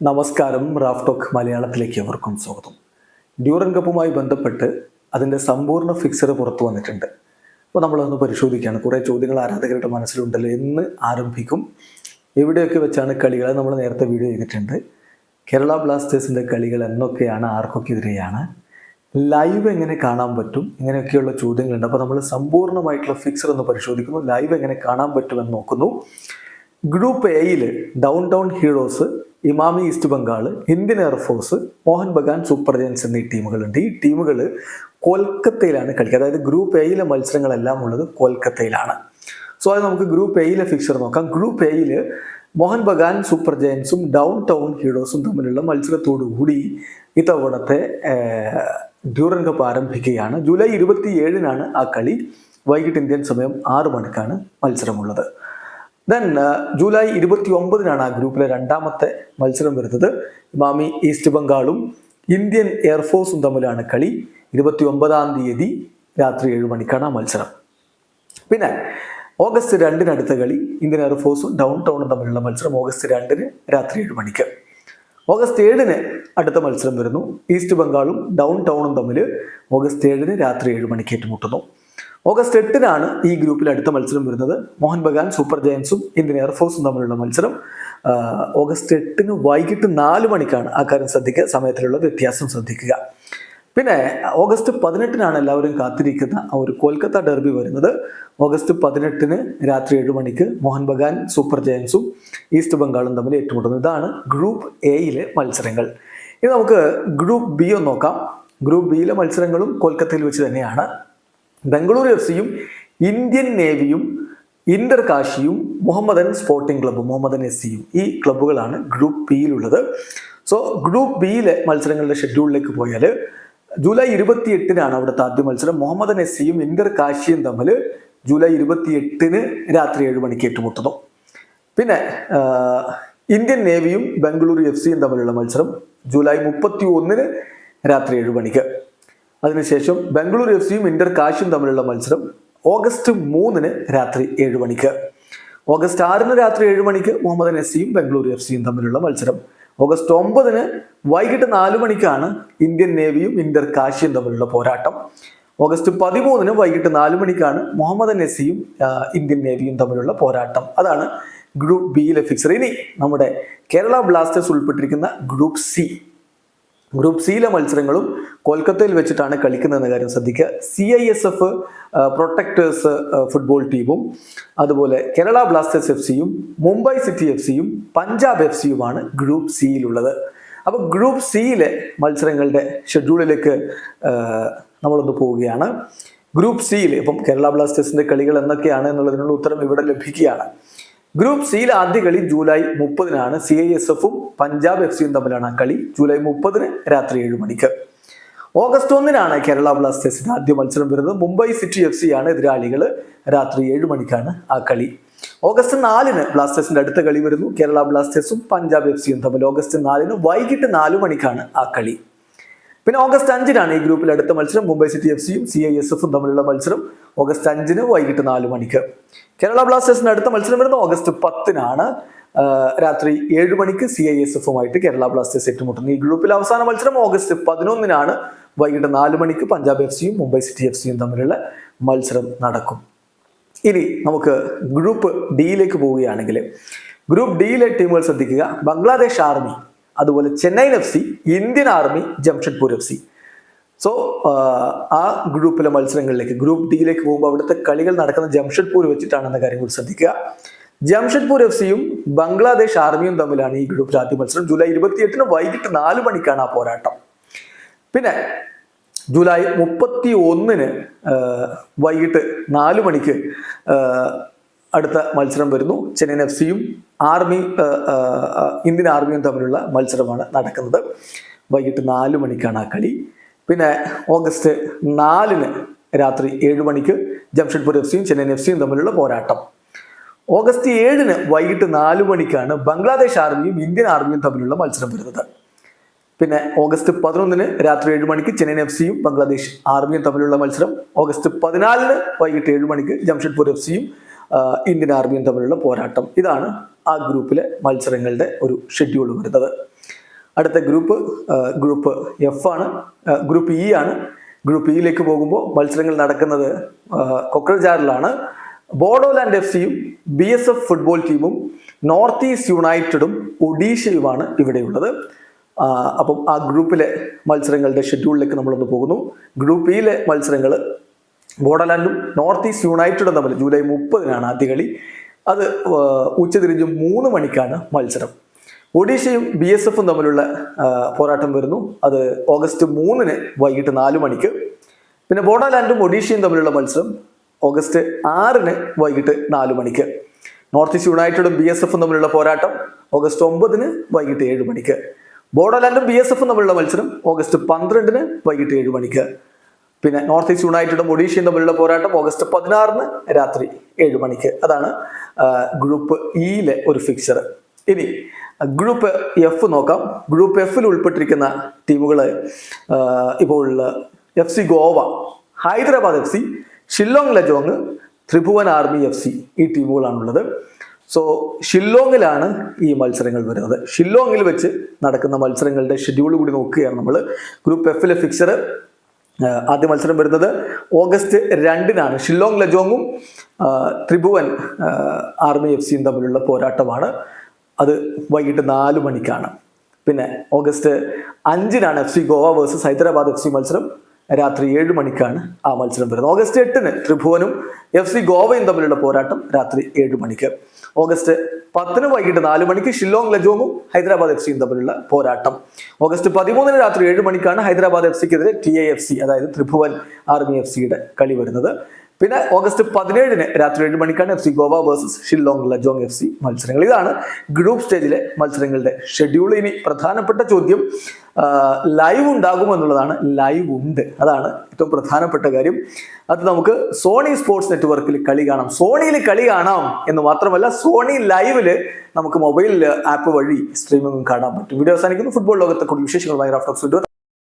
നമസ്കാരം Raf talk മലയാളത്തിലേക്ക് അവർക്കും സ്വാഗതം. ഡ്യൂറൻ കപ്പുമായി ബന്ധപ്പെട്ട് അതിന്റെ സമ്പൂർണ ഫിക്സർ പുറത്തു വന്നിട്ടുണ്ട്. അപ്പോൾ നമ്മളതൊന്ന് പരിശോധിക്കുകയാണ്. കുറേ ചോദ്യങ്ങൾ ആരാധകരുടെ മനസ്സിലുണ്ടല്ലോ എന്ന് ആരംഭിക്കും. എവിടെയൊക്കെ വെച്ചാണ് കളികൾ? നമ്മൾ നേരത്തെ വീഡിയോ ചെയ്തിട്ടുണ്ട്. കേരള ബ്ലാസ്റ്റേഴ്സിന്റെ കളികൾ എന്നൊക്കെയാണ് ആർക്കൊക്കെതിരെയാണ്. ലൈവ് എങ്ങനെ കാണാൻ പറ്റും? ഇങ്ങനെയൊക്കെയുള്ള ചോദ്യങ്ങളുണ്ട്. അപ്പോൾ നമ്മൾ സമ്പൂർണമായിട്ടുള്ള ഫിക്സർ ഒന്ന് പരിശോധിക്കുന്നു. ലൈവ് എങ്ങനെ കാണാൻ പറ്റുമെന്ന് നോക്കുന്നു. ഗ്രൂപ്പ് എയിൽ downtown heroes Emami east Bengal Indian air force Mohan Bagan super giants എന്നീ ടീമുകളുണ്ട്. ഈ ടീമുകൾ കൊൽക്കത്തയിലാണ് കളിക്കുക. അതായത് ഗ്രൂപ്പ് എയിലെ മത്സരങ്ങളെല്ലാം ഉള്ളത് കൊൽക്കത്തയിലാണ്. സോ അത് നമുക്ക് ഗ്രൂപ്പ് എയിലെ ഫിക്സർ നോക്കാം. ഗ്രൂപ്പ് എയിൽ മോഹൻ ബഗാൻ സൂപ്പർ ജയൻസും ഡൗൺ ടൗൺ ഹീറോസും തമ്മിലുള്ള മത്സരത്തോടു കൂടി ഇത്തവണത്തെ ഡ്യൂറൻ കപ്പ് ആരംഭിക്കുകയാണ്. ജൂലൈ ഇരുപത്തി ഏഴിനാണ് ആ കളി. വൈകിട്ട് ഇന്ത്യൻ സമയം ആറ് മണിക്കാണ് മത്സരമുള്ളത്. ദെൻ ജൂലൈ ഇരുപത്തി ഒമ്പതിനാണ് ആ ഗ്രൂപ്പിലെ രണ്ടാമത്തെ മത്സരം വരുന്നത്. ഇമാമി ഈസ്റ്റ് ബംഗാളും ഇന്ത്യൻ എയർഫോഴ്സും തമ്മിലാണ് കളി. ഇരുപത്തി ഒമ്പതാം തീയതി രാത്രി ഏഴ് മണിക്കാണ് ആ മത്സരം. പിന്നെ ഓഗസ്റ്റ് രണ്ടിന് അടുത്ത കളി ഇന്ത്യൻ എയർഫോഴ്സും ഡൗൺ ടൗണും തമ്മിലുള്ള മത്സരം ഓഗസ്റ്റ് രണ്ടിന് രാത്രി ഏഴ് മണിക്ക്. ഓഗസ്റ്റ് ഏഴിന് അടുത്ത മത്സരം വരുന്നു. ഈസ്റ്റ് ബംഗാളും ഡൗൺ ടൗണും തമ്മിൽ ഓഗസ്റ്റ് ഏഴിന് രാത്രി ഏഴ് മണിക്ക് ഏറ്റുമുട്ടുന്നു. ഓഗസ്റ്റ് എട്ടിനാണ് ഈ ഗ്രൂപ്പിൽ അടുത്ത മത്സരം വരുന്നത്. മോഹൻ ബഗാൻ സൂപ്പർ ജയൻസും ഇന്ത്യൻ എയർഫോഴ്സും തമ്മിലുള്ള മത്സരം. ഓഗസ്റ്റ് എട്ടിന് വൈകിട്ട് നാല് മണിക്കാണ് ആ കാര്യം ശ്രദ്ധിക്കുക സമയത്തിലുള്ള വ്യത്യാസം ശ്രദ്ധിക്കുക. പിന്നെ ഓഗസ്റ്റ് പതിനെട്ടിനാണ് എല്ലാവരും കാത്തിരിക്കുന്ന ആ ഒരു കൊൽക്കത്ത ഡെർബി വരുന്നത്. ഓഗസ്റ്റ് പതിനെട്ടിന് രാത്രി ഏഴ് മണിക്ക് മോഹൻ ബഗാൻ സൂപ്പർ ജയൻസും ഈസ്റ്റ് ബംഗാളും തമ്മിൽ ഏറ്റുമുട്ടുന്നത് ഇതാണ് ഗ്രൂപ്പ് എയിലെ മത്സരങ്ങൾ. ഇനി നമുക്ക് ഗ്രൂപ്പ് ബി ഒന്ന് നോക്കാം. ഗ്രൂപ്പ് ബിയിലെ മത്സരങ്ങളും കൊൽക്കത്തയിൽ വെച്ച് തന്നെയാണ്. ബംഗളൂരു എഫ് സിയും ഇന്ത്യൻ നേവിയും Inter കാശിയും Mohammedan Sporting Club Mohammedan S സിയും ഈ ക്ലബ്ബുകളാണ് ഗ്രൂപ്പ് ബിയിലുള്ളത് സോ ഗ്രൂപ്പ് ബിയിലെ മത്സരങ്ങളുടെ ഷെഡ്യൂളിലേക്ക് പോയാൽ ജൂലൈ ഇരുപത്തി എട്ടിനാണ് അവിടുത്തെ ആദ്യ മത്സരം. മുഹമ്മദൻ എസ് സിയും ഇന്റർ കാശിയും തമ്മിൽ ജൂലൈ ഇരുപത്തി എട്ടിന് രാത്രി ഏഴ് മണിക്ക് ഏറ്റുമുട്ടുന്നു. പിന്നെ ഇന്ത്യൻ നേവിയും ബംഗളൂരു എഫ് സിയും തമ്മിലുള്ള മത്സരം ജൂലൈ മുപ്പത്തി ഒന്നിന് രാത്രി ഏഴ് മണിക്ക്. അതിനുശേഷം ബംഗളൂരു എഫ് സിയും ഇന്റർ കാശും തമ്മിലുള്ള മത്സരം ഓഗസ്റ്റ് മൂന്നിന് രാത്രി ഏഴ് മണിക്ക്. ഓഗസ്റ്റ് ആറിന് രാത്രി ഏഴ് മണിക്ക് മുഹമ്മദ് സിയും ബംഗളൂരു എഫ് സിയും തമ്മിലുള്ള മത്സരം. ഓഗസ്റ്റ് ഒമ്പതിന് വൈകിട്ട് നാല് മണിക്കാണ് ഇന്ത്യൻ നേവിയും ഇന്റർ കാശിയും തമ്മിലുള്ള പോരാട്ടം. ഓഗസ്റ്റ് പതിമൂന്നിന് വൈകിട്ട് നാല് മണിക്കാണ് മുഹമ്മദ് നസിയും ഇന്ത്യൻ നേവിയും തമ്മിലുള്ള പോരാട്ടം. അതാണ് ഗ്രൂപ്പ് ബിയിലെ ഫിക്സർ ഇനി നമ്മുടെ കേരള ബ്ലാസ്റ്റേഴ്സ് ഉൾപ്പെട്ടിരിക്കുന്ന ഗ്രൂപ്പ് സി. ഗ്രൂപ്പ് സിയിലെ മത്സരങ്ങളും കൊൽക്കത്തയിൽ വെച്ചിട്ടാണ് കളിക്കുന്നതെന്ന കാര്യം ശ്രദ്ധിക്കുക. C I S F protectors football ടീമും അതുപോലെ കേരള ബ്ലാസ്റ്റേഴ്സ് എഫ് സിയും മുംബൈ സിറ്റി എഫ് സിയും പഞ്ചാബ് എഫ് സിയുമാണ് ഗ്രൂപ്പ് സിയിലുള്ളത് അപ്പോൾ ഗ്രൂപ്പ് സിയിലെ മത്സരങ്ങളുടെ ഷെഡ്യൂളിലേക്ക് നമ്മളൊന്ന് പോവുകയാണ്. ഗ്രൂപ്പ് സിയിൽ ഇപ്പം കേരള ബ്ലാസ്റ്റേഴ്സിന്റെ കളികൾ എന്നൊക്കെയാണ് എന്നുള്ളതിനുള്ള ഉത്തരം ഇവിടെ ലഭിക്കുകയാണ്. ഗ്രൂപ്പ് സിയിൽ ആദ്യ കളി ജൂലൈ മുപ്പതിനാണ്. സി ഐ എസ് എഫും പഞ്ചാബ് എഫ് സിയും തമ്മിലാണ് കളി ജൂലൈ മുപ്പതിന് രാത്രി ഏഴ് മണിക്ക്. ഓഗസ്റ്റ് ഒന്നിനാണ് കേരള ബ്ലാസ്റ്റേഴ്സിന്റെ ആദ്യ മത്സരം വരുന്നത്. മുംബൈ സിറ്റി എഫ് സി ആണ് എതിരാളികൾ രാത്രി ഏഴ് മണിക്കാണ് ആ കളി. ഓഗസ്റ്റ് നാലിന് ബ്ലാസ്റ്റേഴ്സിന്റെ അടുത്ത കളി വരുന്നു. കേരള ബ്ലാസ്റ്റേഴ്സും പഞ്ചാബ് എഫ് സിയും തമ്മിൽ ഓഗസ്റ്റ് നാലിന് വൈകിട്ട് നാലു മണിക്കാണ് ആ കളി. പിന്നെ ഓഗസ്റ്റ് അഞ്ചിനാണ് ഈ ഗ്രൂപ്പിൽ അടുത്ത മത്സരം. മുംബൈ സിറ്റി എഫ് സിയും സി ഐ എസ് എഫും തമ്മിലുള്ള മത്സരം ഓഗസ്റ്റ് അഞ്ചിന് വൈകിട്ട് നാല് മണിക്ക്. കേരള ബ്ലാസ്റ്റേഴ്സിന് അടുത്ത മത്സരം വരുന്നത് ഓഗസ്റ്റ് പത്തിനാണ്. രാത്രി ഏഴ് മണിക്ക് സി ഐ എസ് എഫുമായിട്ട് കേരള ബ്ലാസ്റ്റേഴ്സ് ഏറ്റുമുട്ടുന്നു. ഈ ഗ്രൂപ്പിൽ അവസാന മത്സരം ഓഗസ്റ്റ് പതിനൊന്നിനാണ്. വൈകിട്ട് നാല് മണിക്ക് പഞ്ചാബ് എഫ് സിയും മുംബൈ സിറ്റി എഫ് സിയും തമ്മിലുള്ള മത്സരം നടക്കും. ഇനി നമുക്ക് ഗ്രൂപ്പ് ഡിയിലേക്ക് പോവുകയാണെങ്കിൽ. ഗ്രൂപ്പ് ഡിയിലെ ടീമുകൾ ശ്രദ്ധിക്കുക. ബംഗ്ലാദേശ് ആർമി അതുപോലെ Chennaiyin F C Indian army Jamshedpur F C. So ആ ഗ്രൂപ്പിലെ മത്സരങ്ങളിലേക്ക് ഗ്രൂപ്പ് ഡിയിലേക്ക് പോകുമ്പോൾ അവിടുത്തെ കളികൾ നടക്കുന്ന ജംഷഡ്പൂർ വെച്ചിട്ടാണെന്ന കാര്യം കൂടി ശ്രദ്ധിക്കുക. ജംഷഡ്പൂർ എഫ് സിയും ബംഗ്ലാദേശ് ആർമിയും തമ്മിലാണ് ഈ ഗ്രൂപ്പിൽ ആദ്യ മത്സരം. ജൂലൈ ഇരുപത്തിയെട്ടിന് വൈകിട്ട് നാല് മണിക്കാണ് ആ പോരാട്ടം. പിന്നെ ജൂലൈ മുപ്പത്തി ഒന്നിന് വൈകിട്ട് നാല് മണിക്ക് അടുത്ത മത്സരം വരുന്നു. ചെന്നൈയിൻ എഫ് സിയും ആർമി ഇന്ത്യൻ ആർമിയും തമ്മിലുള്ള മത്സരമാണ് നടക്കുന്നത്. വൈകിട്ട് നാല് മണിക്കാണ് ആ കളി. പിന്നെ ഓഗസ്റ്റ് നാലിന് രാത്രി ഏഴ് മണിക്ക് ജംഷഡ്പൂർ എഫ് സിയും ചെന്നൈയിൻ എഫ് സിയും തമ്മിലുള്ള പോരാട്ടം. ഓഗസ്റ്റ് ഏഴിന് വൈകിട്ട് നാല് മണിക്കാണ് ബംഗ്ലാദേശ് ആർമിയും ഇന്ത്യൻ ആർമിയും തമ്മിലുള്ള മത്സരം വരുന്നത്. പിന്നെ ഓഗസ്റ്റ് പതിനൊന്നിന് രാത്രി ഏഴ് മണിക്ക് ചെന്നൈയിൻ എഫ് സിയും ബംഗ്ലാദേശ് ആർമിയും തമ്മിലുള്ള മത്സരം. ഓഗസ്റ്റ് പതിനാലിന് വൈകിട്ട് ഏഴ് മണിക്ക് ജംഷഡ്പൂർ എഫ് സിയും ഇന്ത്യൻ ആർമിയും തമ്മിലുള്ള പോരാട്ടം. ഇതാണ് ആ ഗ്രൂപ്പിലെ മത്സരങ്ങളുടെ ഒരു ഷെഡ്യൂൾ വരുന്നത്. അടുത്ത ഗ്രൂപ്പ് ഗ്രൂപ്പ് എഫ് ആണ്. ഗ്രൂപ്പ് ഇ ആണ്. ഗ്രൂപ്പ് ഇയിലേക്ക് പോകുമ്പോൾ മത്സരങ്ങൾ നടക്കുന്നത് കൊക്രജാറിലാണ്. ബോഡോലാൻഡ് എഫ് സിയും ബി എസ് എഫ് ഫുട്ബോൾ ടീമും നോർത്ത് ഈസ്റ്റ് യുണൈറ്റഡും ഒഡീഷയുമാണ് ഇവിടെയുള്ളത്. അപ്പം ആ ഗ്രൂപ്പിലെ മത്സരങ്ങളുടെ ഷെഡ്യൂളിലേക്ക് നമ്മളൊന്ന് പോകുന്നു. ഗ്രൂപ്പ് ഇയിലെ മത്സരങ്ങൾ ബോഡോലാൻഡും നോർത്ത് ഈസ്റ്റ് യുണൈറ്റഡും തമ്മിൽ ജൂലൈ മുപ്പതിനാണ് ആദ്യ കളി അത് ഉച്ചതിരിഞ്ഞ് മൂന്ന് മണിക്കാണ് മത്സരം. ഒഡീഷയും ബി എസ് എഫും തമ്മിലുള്ള പോരാട്ടം വരുന്നു. അത് ഓഗസ്റ്റ് മൂന്നിന് വൈകിട്ട് നാല് മണിക്ക്. പിന്നെ ബോഡോലാൻഡും ഒഡീഷയും തമ്മിലുള്ള മത്സരം ഓഗസ്റ്റ് ആറിന് വൈകിട്ട് നാല് മണിക്ക്. നോർത്ത് ഈസ്റ്റ് യുണൈറ്റഡും ബി എസ് എഫും തമ്മിലുള്ള പോരാട്ടം ഓഗസ്റ്റ് ഒമ്പതിന് വൈകിട്ട് ഏഴ് മണിക്ക്. ബോഡോലാൻഡും ബി എസ് എഫും തമ്മിലുള്ള മത്സരം ഓഗസ്റ്റ് പന്ത്രണ്ടിന് വൈകിട്ട് ഏഴ് മണിക്ക്. പിന്നെ നോർത്ത് ഈസ്റ്റ് യുണൈറ്റഡും ഒഡീഷയും തമ്മിലുള്ള പോരാട്ടം ഓഗസ്റ്റ് പതിനാറിന് രാത്രി ഏഴ് മണിക്ക്. അതാണ് ഗ്രൂപ്പ് ഇയിലെ ഒരു ഫിക്സർ ഇനി ഗ്രൂപ്പ് എഫ് നോക്കാം. ഗ്രൂപ്പ് എഫിൽ ഉൾപ്പെട്ടിരിക്കുന്ന ടീമുകൾ ഇപ്പോൾ F C Goa Hyderabad F C Shillong Lajong Tribhuvan army F C ഈ ടീമുകളാണുള്ളത്. സോ ഷില്ലോങ്ങിലാണ് ഈ മത്സരങ്ങൾ വരുന്നത്. ഷില്ലോങ്ങിൽ വെച്ച് നടക്കുന്ന മത്സരങ്ങളുടെ ഷെഡ്യൂൾ കൂടി നോക്കുകയാണ് നമ്മൾ ഗ്രൂപ്പ് എഫിലെ ഫിക്സർ ആദ്യ മത്സരം വരുന്നത് ഓഗസ്റ്റ് രണ്ടിനാണ്. ഷില്ലോങ് ലജോങ്ങും ത്രിഭുവൻ ആർമി എഫ് സിയും തമ്മിലുള്ള പോരാട്ടമാണ്. അത് വൈകിട്ട് നാല് മണിക്കാണ്. പിന്നെ ഓഗസ്റ്റ് അഞ്ചിനാണ് F C Goa versus Hyderabad F C മത്സരം. രാത്രി ഏഴ് മണിക്കാണ് ആ മത്സരം വരുന്നത്. ഓഗസ്റ്റ് എട്ടിന് ത്രിഭുവനും എഫ് സി ഗോവയും തമ്മിലുള്ള പോരാട്ടം രാത്രി ഏഴ് മണിക്ക്. ഓഗസ്റ്റ് പത്തിന് വൈകിട്ട് നാല് മണിക്ക് ഷില്ലോങ് ലജോങ്ങും ഹൈദരാബാദ് എഫ് സിയും തമ്മിലുള്ള പോരാട്ടം. ഓഗസ്റ്റ് പതിമൂന്നിന് രാത്രി ഏഴ് മണിക്കാണ് ഹൈദരാബാദ് എഫ് സിക്കെതിരെ ടി എ എഫ് സി അതായത് ത്രിഭുവൻ ആർമി എഫ് സിയുടെ കളി വരുന്നത്. പിന്നെ ഓഗസ്റ്റ് പതിനേഴിന് രാത്രി ഏഴ് മണിക്കാണ് F C Goa versus Shillong Lajong F C മത്സരങ്ങൾ. ഇതാണ് ഗ്രൂപ്പ് സ്റ്റേജിലെ മത്സരങ്ങളുടെ ഷെഡ്യൂൾ. ഇനി പ്രധാനപ്പെട്ട ചോദ്യം ലൈവ് ഉണ്ടാകും എന്നുള്ളതാണ്. ലൈവ് ഉണ്ട്. അതാണ് ഏറ്റവും പ്രധാനപ്പെട്ട കാര്യം. അത് നമുക്ക് സോണി സ്പോർട്സ് നെറ്റ്വർക്കിൽ കളി കാണാം. സോണിയിൽ കളി കാണാം എന്ന് മാത്രമല്ല സോണി ലൈവിൽ നമുക്ക് മൊബൈൽ ആപ്പ് വഴി സ്ട്രീമിംഗും കാണാൻ പറ്റും. വീഡിയോ അവസാനിക്കുന്നു. ഫുട്ബോൾ ലോകത്തെ കൂടുതൽ വിശേഷങ്ങളുമായി റാഫ്റ്റോക്സ്